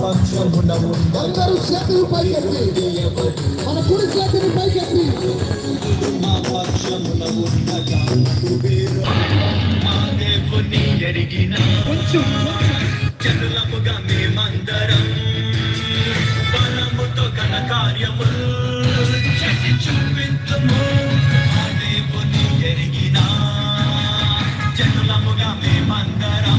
పక్షమున అందరూ చేతులు పైకెత్తి మన కుడి చేతిని పైకెత్తి మా పక్షమున ఉండగా మా దేవుని ఎరిగిన జనులముగా మేమందరం బలముతో ఘన కార్యములు చేసి మా దేవుని ఎరిగిన జనులముగా మేమందరం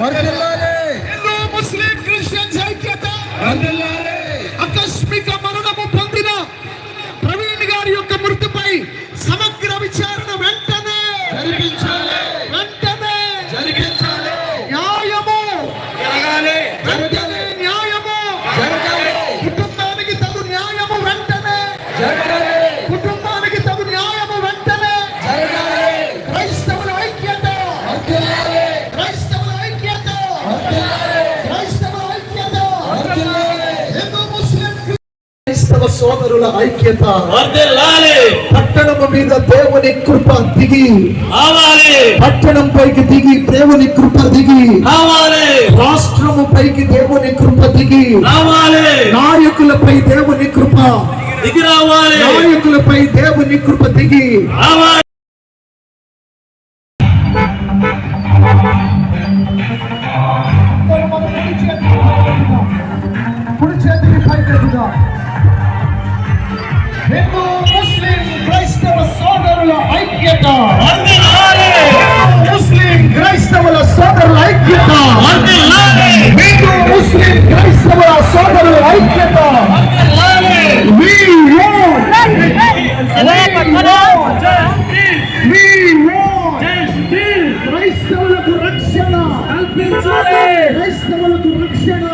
హిందూ ముస్లిం క్రిస్టియన్ ఐక్యత. ఆకస్మిక మరణము పొందిన ప్రవీణ్ గారి యొక్క మృతిపై సమగ్ర విచారణ వెంటనే. వెంటనే. న్యాయము. వెంటనే న్యాయము. జరగాలి. కుటుంబానికి తగు న్యాయము వెంటనే. జరగాలి. కుటుంబానికి తగు న్యాయము వెంటనే. జరగాలి. క్రైస్తవుల ఐక్యత. క్రైస్తవ సోదరుల ఐక్యత. పట్టణము మీద దేవుని కృప దిగి. పట్టణం పైకి దిగి దేవుని కృప దిగి. రాష్ట్రము పైకి దేవుని కృప దిగి. రావాలి. నాయకులపై దేవుని కృప. దిగి రావాలి. నాయకులపై దేవుని కృప దిగి. రావాలి హిందూ ముస్లిం క్రైస్తవ సోదరుల ఐక్యత. ముస్లిం క్రైస్తవుల సోదరుల ఐక్యత. హిందూ ముస్లిం క్రైస్తవుల సోదరుల ఐక్యత. క్రైస్తవులకు రక్షణ కల్పించాలి. క్రైస్తవులకు రక్షణ